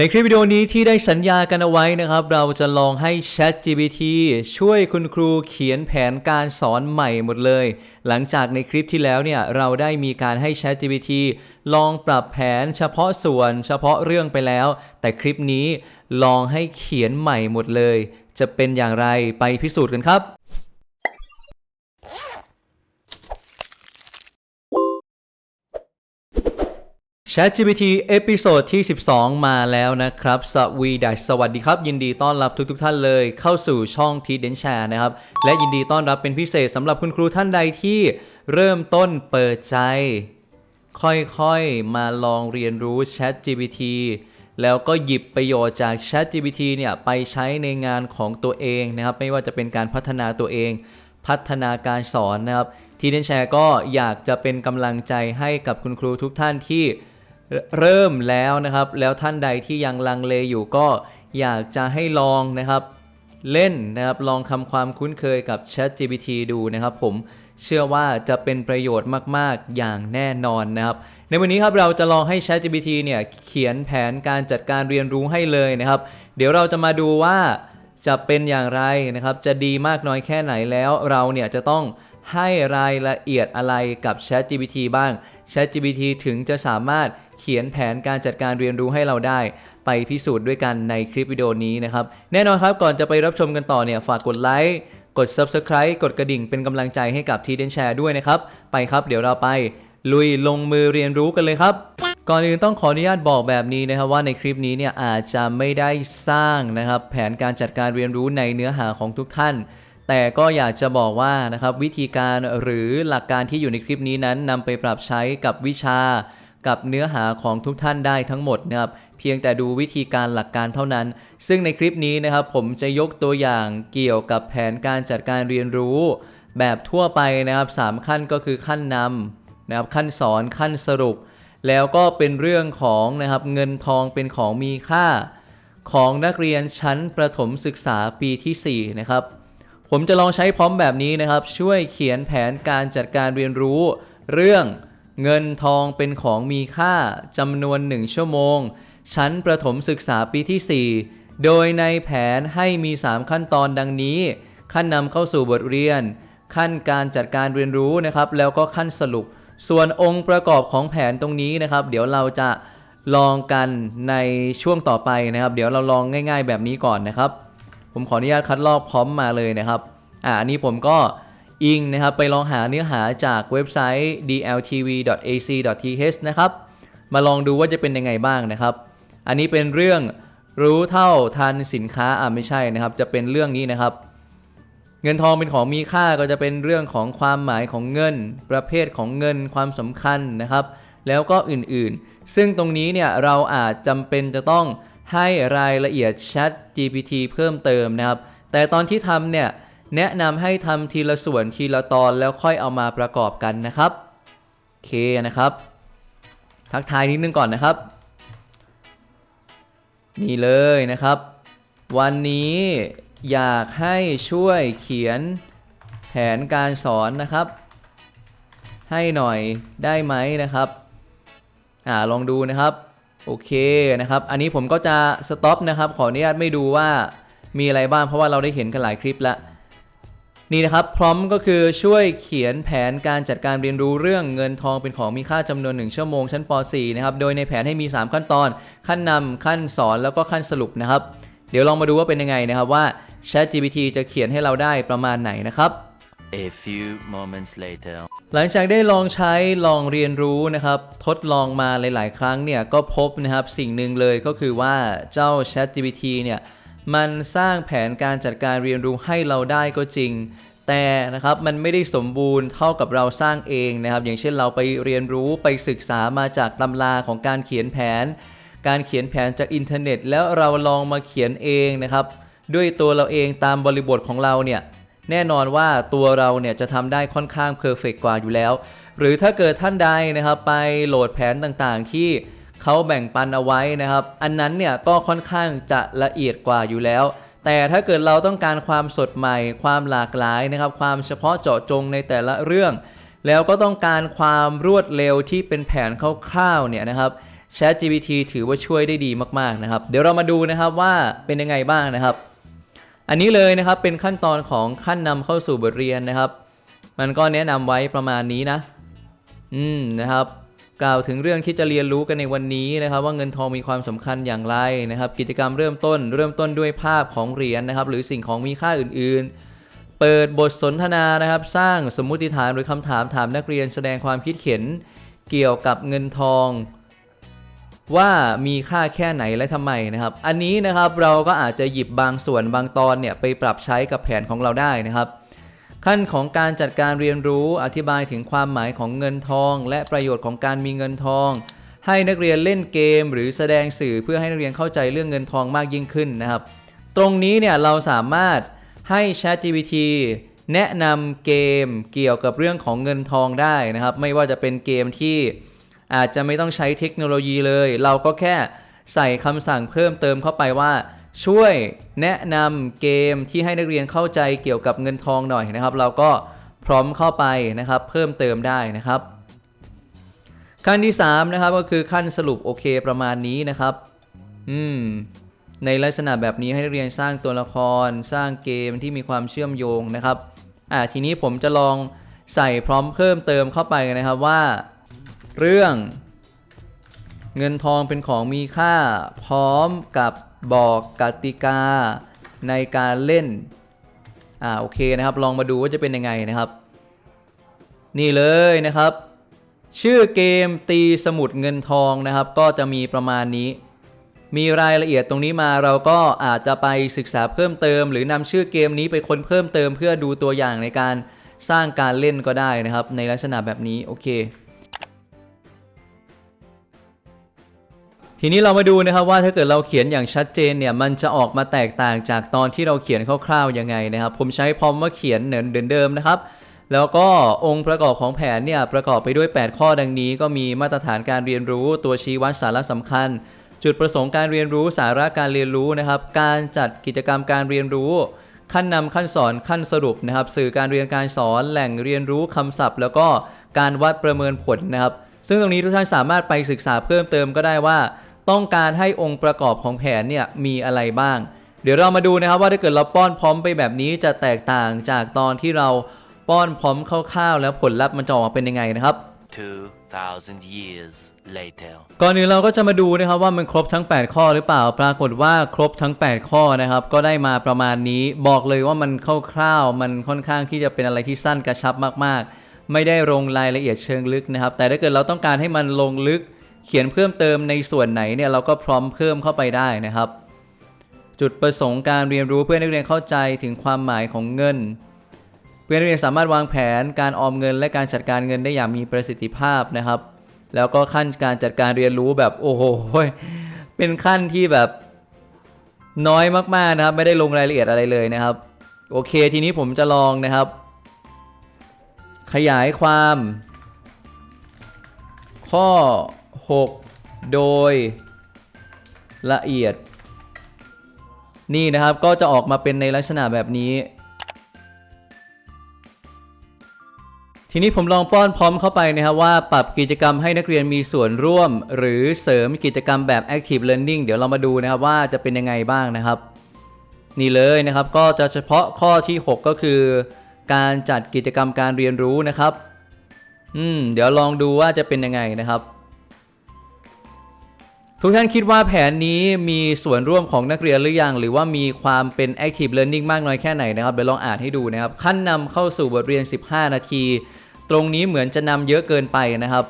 ในคลิปวิดีโอนี้ที่ได้สัญญากันเอาไว้นะครับ เราจะลองให้ ChatGPT ช่วยคุณครูเขียนแผนการสอนใหม่หมดเลย หลังจากในคลิปที่แล้วเนี่ยเราได้มีการให้ ChatGPT ลองปรับแผนเฉพาะส่วนเฉพาะเรื่องไปแล้ว แต่คลิปนี้ลองให้เขียนใหม่หมดเลย จะเป็นอย่างไรไปพิสูจน์กันครับ ChatGPT เอพิโซดที่ 12 มาแล้วนะครับ สวีดัสสวัสดีครับ ยินดีต้อนรับทุกๆทท่านเลยเข้าสู่ช่องทีเดนแชร์นะครับ และยินดีต้อนรับเป็นพิเศษสำหรับคุณครูท่านใดที่เริ่มต้นเปิดใจ ค่อยๆมาลองเรียนรู้ ChatGPT แล้วก็หยิบประโยชน์จาก ChatGPT เนี่ยไปใช้ในงานของตัวเองนะครับ ไม่ว่าจะเป็นการพัฒนาตัวเอง พัฒนาการสอนนะครับ ทีเดนแชร์ก็อยากจะเป็นกำลังใจให้กับคุณครูทุกท่านที่ เริ่มแล้วนะครับ แล้วท่านใดที่ยังลังเลอยู่ก็อยากจะให้ลองนะครับ เล่นนะครับลองทำความคุ้นเคยกับ ChatGPT ดูนะครับ ผมเชื่อว่าจะเป็นประโยชน์มาก ๆ อย่างแน่นอนนะครับ ในวันนี้ครับเราจะลองให้ ChatGPT เนี่ยเขียนแผนการจัดการเรียนรู้ให้เลยนะครับ เดี๋ยวเราจะมาดูว่าจะเป็นอย่างไรนะครับ จะดีมากน้อยแค่ไหนแล้วเราเนี่ยจะต้องให้รายละเอียดอะไรกับ ChatGPT บ้าง ChatGPT ถึงจะสามารถ เขียนแผนการจัดการเรียนรู้ให้เราได้ ไปพิสูจน์ด้วยกันในคลิปวิดีโอนี้นะครับ แน่นอนครับก่อนจะไปรับชมกันต่อเนี่ยฝากกดไลค์กด Subscribe กดกระดิ่งเป็นกำลังใจให้กับทีเดนแชร์ด้วยนะครับ ไปครับเดี๋ยวเราไปลุยลงมือเรียนรู้กันเลยครับ ก่อนอื่นต้องขออนุญาตบอกแบบนี้นะครับว่าในคลิปนี้เนี่ยอาจจะไม่ได้สร้างนะครับ แผนการจัดการเรียนรู้ในเนื้อหาของทุกท่าน แต่ก็อยากจะบอกว่านะครับวิธีการหรือหลักการที่อยู่ในคลิปนี้นั้นนำไปปรับใช้กับวิชา กับเนื้อหาของทุกท่านได้ทั้งหมดนะครับเพียงแต่ดูวิธีการหลักการเท่านั้น ซึ่งในคลิปนี้นะครับผมจะยกตัวอย่างเกี่ยวกับแผนการจัดการเรียนรู้ แบบทั่วไปนะครับสามขั้นก็คือขั้นนำนะครับขั้นสอนขั้นสรุป แล้วก็เป็นเรื่องของนะครับเงินทองเป็นของมีค่า ของนักเรียนชั้นประถมศึกษาปีที่ 4 นะครับผมจะลองใช้พร้อมแบบนี้นะครับ ช่วยเขียนแผนการจัดการเรียนรู้ เรื่อง เงินทองเป็นของมีค่าจำนวน1ชั่วโมง ชั้นประถมศึกษาปีที่ 4 โดยในแผนให้มี 3 ขั้นตอนดังนี้ ขั้นนำเข้าสู่บทเรียน ขั้นการจัดการเรียนรู้นะครับ แล้วก็ขั้นสรุป ส่วนองค์ประกอบของแผนตรงนี้นะครับ เดี๋ยวเราจะลองกันในช่วงต่อไปนะครับ เดี๋ยวเราลองง่าย ๆ แบบนี้ก่อนนะครับ ผมขออนุญาตคัดลอกพร้อมมาเลยนะครับ อ่าอันนี้ผมก็ อิงนะครับไปลองหาเนื้อหาจากเว็บไซต์ dltv.ac.th นะครับมาลองดูว่าจะเป็นยังไงบ้างนะครับ อันนี้เป็นเรื่องรู้เท่าทันสินค้าอ่าไม่ใช่นะครับ จะเป็นเรื่องนี้นะครับ เงินทองเป็นของมีค่าก็จะเป็นเรื่องของความหมายของเงิน ประเภทของเงินความสำคัญนะครับ แล้วก็อื่นๆ ซึ่งตรงนี้เนี่ยเราอาจจำเป็นจะต้องให้รายละเอียด Chat GPT เพิ่มเติมนะครับ แต่ตอนที่ทำเนี่ย แนะนำให้ทำทีละส่วนทีละตอนแล้วค่อยเอามาประกอบกันนะครับโอเคนะครับ ทักทายนิดนึงก่อนนะครับ นี่เลยนะครับ วันนี้อยากให้ช่วยเขียนแผนการสอนนะครับ ให้หน่อยได้ไหมนะครับอ่าลองดูนะครับโอเคนะครับ อันนี้ผมก็จะสต็อปนะครับ ขออนุญาตไม่ดูว่ามีอะไรบ้างเพราะว่าเราได้เห็นกันหลายคลิปแล้ว นี่นะครับพร้อมก็คือช่วยเขียนแผนการจัดการเรียนรู้เรื่องเงินทองเป็นของมีค่าจำนวน 1 ชั่วโมงชั้นป .4 นะครับโดยในแผนให้มี 3 ขั้นตอน ขั้นนำขั้นสอนแล้วก็ขั้นสรุปนะครับ เดี๋ยวลองมาดูว่าเป็นยังไงนะครับว่า ChatGPT จะเขียนให้เราได้ประมาณไหนนะครับ A few moments later. หลังจากได้ลองใช้ลองเรียนรู้นะครับ ทดลองมาหลาย ๆ ครั้งเนี่ยก็พบนะครับสิ่งหนึ่งเลยก็คือว่าเจ้า ChatGPT เนี่ย มันสร้างแผนการจัดการเรียนรู้ให้เราได้ก็จริง แต่นะครับมันไม่ได้สมบูรณ์เท่ากับเราสร้างเองนะครับ อย่างเช่นเราไปเรียนรู้ไปศึกษามาจากตำราของการเขียนแผน การเขียนแผนจากอินเทอร์เน็ต แล้วเราลองมาเขียนเองนะครับ ด้วยตัวเราเองตามบริบทของเราเนี่ยแน่นอนว่าตัวเราเนี่ยจะทำได้ค่อนข้างเพอร์เฟกกว่าอยู่แล้ว หรือถ้าเกิดท่านใดนะครับไปโหลดแผนต่างๆที่ เขาแบ่งปันเอาไว้นะครับ อันนั้นเนี่ยก็ค่อนข้างจะละเอียดกว่าอยู่แล้ว แต่ถ้าเกิดเราต้องการความสดใหม่ ความหลากหลายนะครับ ความเฉพาะเจาะจงในแต่ละเรื่อง แล้วก็ต้องการความรวดเร็วที่เป็นแผนคร่าวๆเนี่ยนะครับ ChatGPT ถือว่าช่วยได้ดีมากๆนะครับ เดี๋ยวเรามาดูนะครับว่าเป็นยังไงบ้างนะครับ อันนี้เลยนะครับเป็นขั้นตอนของขั้นนำเข้าสู่บทเรียนนะครับ มันก็แนะนำไว้ประมาณนี้นะ อืมนะครับ กล่าวถึงเรื่องที่จะเรียนรู้กันในวันนี้นะครับ ว่าเงินทองมีความสำคัญอย่างไรนะครับ กิจกรรมเริ่มต้น เริ่มต้นด้วยภาพของเหรียญนะครับ หรือสิ่งของมีค่าอื่น ๆ เปิดบทสนทนานะครับ สร้างสมมุติฐานหรือคำถามถามนักเรียนแสดงความคิดเห็นเกี่ยวกับเงินทอง ว่ามีค่าแค่ไหนและทำไมนะครับ อันนี้นะครับเราก็อาจจะหยิบบางส่วนบางตอนเนี่ยไปปรับใช้กับแผนของเราได้นะครับ ขั้นของการจัดการเรียนรู้อธิบายถึงความหมายของเงินทอง และประโยชน์ของการมีเงินทอง ให้นักเรียนเล่นเกม หรือแสดงสื่อเพื่อให้นักเรียนเข้าใจเรื่องเงินทองมากยิ่งขึ้นนะครับ ตรงนี้เนี่ยเราสามารถให้ ChatGPT แนะนำเกมเกี่ยวกับเรื่องของเงินทองได้นะครับ ไม่ว่าจะเป็นเกมที่อาจจะไม่ต้องใช้เทคโนโลยีเลย เราก็แค่ใส่คำสั่งเพิ่มเติมเข้าไปว่า ช่วยแนะนำเกมที่ให้นักเรียนเข้าใจเกี่ยวกับเงินทองหน่อยนะครับ เราก็พร้อมเข้าไปนะครับ เพิ่มเติมได้นะครับ ขั้นที่3นะครับก็คือขั้นสรุปโอเคประมาณนี้นะครับ อืมในลักษณะแบบนี้ให้นักเรียนสร้างตัวละคร สร้างเกมที่มีความเชื่อมโยงนะครับอ่าทีนี้ผมจะลองใส่พร้อมเพิ่มเติมเข้าไปนะครับว่า เรื่อง เงินทองเป็นของมีค่า พร้อมกับบอกกติกาในการเล่น อ่าโอเคนะครับ ลองมาดูว่าจะเป็นยังไงนะครับ นี่เลยนะครับ ชื่อเกมตีสมุดเงินทองนะครับ ก็จะมีประมาณนี้ มีรายละเอียดตรงนี้มาเราก็อาจจะไปศึกษาเพิ่มเติม หรือนำชื่อเกมนี้ไปค้นเพิ่มเติม เพื่อดูตัวอย่างในการสร้างการเล่นก็ได้นะครับ ในลักษณะแบบนี้โอเค ทีนี้เรามาดูนะครับว่าถ้าเกิดเราเขียนอย่างชัดเจนเนี่ยมันจะออกมาแตกต่างจากตอนที่เราเขียนคร่าวๆยังไงนะครับ ผมใช้พร้อมว่าเขียนเหมือนเดิมนะครับ แล้วก็องค์ประกอบของแผนเนี่ยประกอบไปด้วย 8 ข้อดังนี้ ก็มีมาตรฐานการเรียนรู้ตัวชี้วัดสาระสำคัญ จุดประสงค์การเรียนรู้สาระการเรียนรู้นะครับ การจัดกิจกรรมการเรียนรู้ ขั้นนำขั้นสอนขั้นสรุปนะครับ สื่อการเรียนการสอนแหล่งเรียนรู้คำศัพท์ แล้วก็การวัดประเมินผลนะครับ ซึ่งตรงนี้ทุกท่านสามารถไปศึกษาเพิ่มเติมก็ได้ว่า ต้องการให้องค์ประกอบของแผนเนี่ยมีอะไรบ้าง เดี๋ยวเรามาดูนะครับว่าถ้าเกิดเราป้อนพร้อมไปแบบนี้จะแตกต่างจากตอนที่เราป้อนพร้อมคร่าวๆแล้วผลลัพธ์มันจะออกมาเป็นยังไงนะครับ2,000 years later. ก่อนอื่นเราก็จะมาดูนะครับว่ามันครบทั้ง 8 ข้อหรือเปล่า ปรากฏว่าครบทั้ง 8 ข้อนะครับ ก็ได้มาประมาณนี้ บอกเลยว่ามันคร่าวๆ มันค่อนข้างที่จะเป็นอะไรที่สั้นกระชับมากๆ ไม่ได้ลงรายละเอียดเชิงลึกนะครับ แต่ถ้าเกิดเราต้องการให้มันลงลึก เขียนเพิ่มเติมในส่วนไหนเนี่ยเราก็พร้อมเพิ่มเข้าไปได้นะครับ จุดประสงค์การเรียนรู้เพื่อนักเรียนเข้าใจถึงความหมายของเงิน เพื่อนักเรียนสามารถวางแผนการออมเงิน และการจัดการเงินได้อย่างมีประสิทธิภาพนะครับ แล้วก็ขั้นการจัดการเรียนรู้แบบโอ้โหเป็นขั้นที่แบบน้อยมากๆนะครับ ไม่ได้ลงรายละเอียดอะไรเลยนะครับ โอเคทีนี้ผมจะลองนะครับ ขยายความ ข้อ 6 โดยละเอียด นี่นะครับก็จะออกมาเป็นในลักษณะแบบนี้ ทีนี้ผมลองป้อนพร้อมเข้าไปนะครับว่าปรับกิจกรรมให้นักเรียนมีส่วนร่วม หรือเสริมกิจกรรมแบบ active learning เดี๋ยวเรามาดูนะครับว่าจะเป็นยังไงบ้างนะครับ นี่เลยนะครับก็จะเฉพาะข้อที่ 6 ก็คือ การจัดกิจกรรมการเรียนรู้นะครับ อืมเดี๋ยวลองดูว่าจะเป็นยังไงนะครับ ทุกท่านคิดว่าแผนนี้มีส่วนร่วมของนักเรียนหรือยัง หรือว่ามีความเป็น active learning มากน้อยแค่ไหนนะครับ เดี๋ยวลองอ่านให้ดูนะครับ ขั้นนำเข้าสู่บทเรียน 15 นาที ตรงนี้เหมือนจะนำเยอะเกินไปนะครับ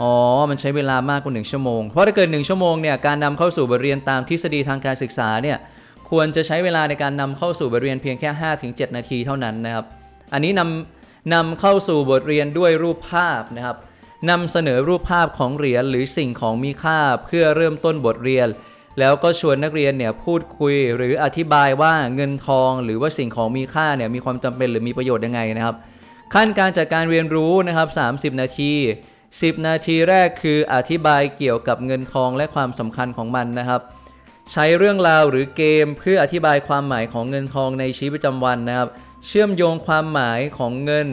อ๋อ มันใช้เวลามากกว่า 1 ชั่วโมง เพราะถ้าเกิด1ชั่วโมงเนี่ย การนำเข้าสู่บทเรียนตามทฤษฎีทางการศึกษาเนี่ย ควรจะใช้เวลาในการนำเข้าสู่บทเรียนเพียงแค่ 5-7 นาทีเท่านั้นนะครับ อันนี้นำนำเข้าสู่บทเรียนด้วยรูปภาพนะครับ นำเสนอรูปภาพของเหรียญหรือสิ่งของมีค่าเพื่อเริ่มต้นบทเรียน แล้วก็ชวนนักเรียนเนี่ยพูดคุยหรืออธิบายว่าเงินทองหรือว่าสิ่งของมีค่าเนี่ยมีความจำเป็นหรือมีประโยชน์ยังไงนะครับ ขั้นการจัดการเรียนรู้นะครับ 30 นาที 10 นาทีแรกคืออธิบายเกี่ยวกับเงินทองและความสำคัญของมันนะครับใช้เรื่องราวหรือเกมเพื่ออธิบายความหมายของเงินทองในชีวิตประจำวันนะครับ เชื่อมโยงความหมายของเงิน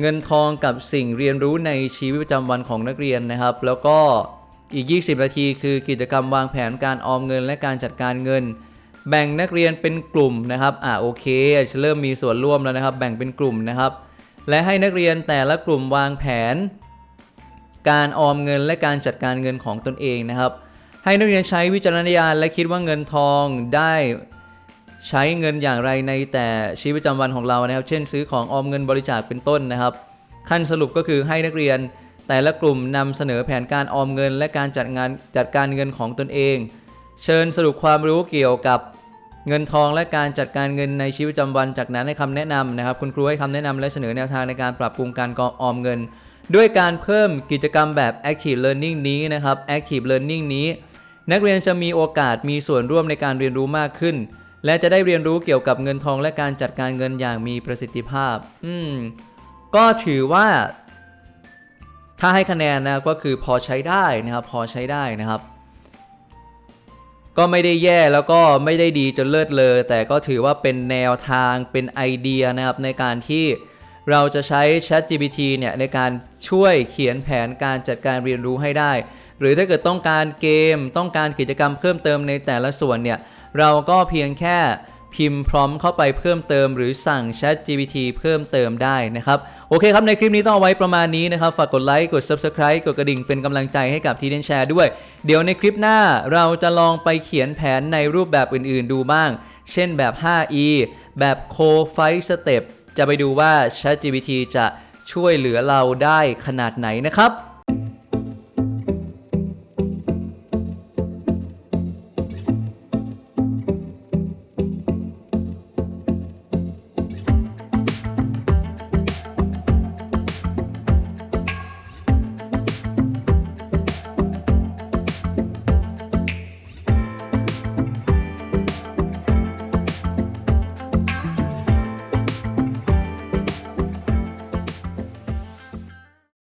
เงินทองกับสิ่งเรียนรู้ในชีวิตประจำวันของนักเรียนนะครับ แล้วก็อีก 20 นาที คือกิจกรรมวางแผนการออมเงินและการจัดการเงิน แบ่งนักเรียนเป็นกลุ่มนะครับอ่าโอเคจะเริ่มมีส่วนร่วมแล้วนะครับ แบ่งเป็นกลุ่มนะครับ และให้นักเรียนแต่ละกลุ่มวางแผน การออมเงินและการจัดการเงินของตนเองนะครับ ให้นักเรียนใช้วิจารณญาณและคิดว่าเงินทองได้ ใช้เงินอย่างไรในแต่ชีวิตประจำวันของเรานะครับ เช่นซื้อของออมเงินบริจาคเป็นต้นนะครับ ขั้นสรุปก็คือให้นักเรียน แต่ละกลุ่มนำเสนอแผนการออมเงิน และการจัดงานจัดการเงินของตนเอง เชิญสรุปความรู้เกี่ยวกับเงินทองและการจัดการเงินในชีวิตประจำวัน จากนั้นให้คำแนะนำนะครับ คุณครูให้คำแนะนำและเสนอแนวทางในการปรับปรุงการกออมเงิน ด้วยการเพิ่มกิจกรรมแบบ Active Learning นี้นะครับ Active Learning นี้ นักเรียนจะมีโอกาสมีส่วนร่วมในการเรียนรู้มากขึ้น และจะได้เรียนรู้เกี่ยวกับเงินทองและการจัดการเงินอย่างมีประสิทธิภาพ อืม ก็ถือว่า ถ้าให้คะแนนนะก็คือพอใช้ได้นะครับ พอใช้ได้นะครับ ก็ไม่ได้แย่แล้วก็ไม่ได้ดีจนเลิศเลย แต่ก็ถือว่าเป็นแนวทางเป็นไอเดียนะครับ ในการที่เราจะใช้ ChatGPT เนี่ยในการช่วยเขียนแผนการจัดการเรียนรู้ให้ได้ หรือถ้าเกิดต้องการเกม ต้องการกิจกรรมเพิ่มเติมในแต่ละส่วนเนี่ย เราก็เพียงแค่พิมพ์พร้อมเข้าไปเพิ่มเติมหรือสั่ง ChatGPT เพิ่มเติมได้นะครับโอเคครับในคลิปนี้ต้องเอาไว้ประมาณนี้นะครับ ฝากกดไลค์กด Subscribe กดกระดิ่งเป็นกำลังใจให้กับทีเดนแชร์ด้วย เดี๋ยวในคลิปหน้าเราจะลองไปเขียนแผนในรูปแบบอื่นๆดูบ้าง เช่นแบบ 5e แบบ Co-Fight Step จะไปดูว่า ChatGPT จะช่วยเหลือเราได้ขนาดไหนนะครับ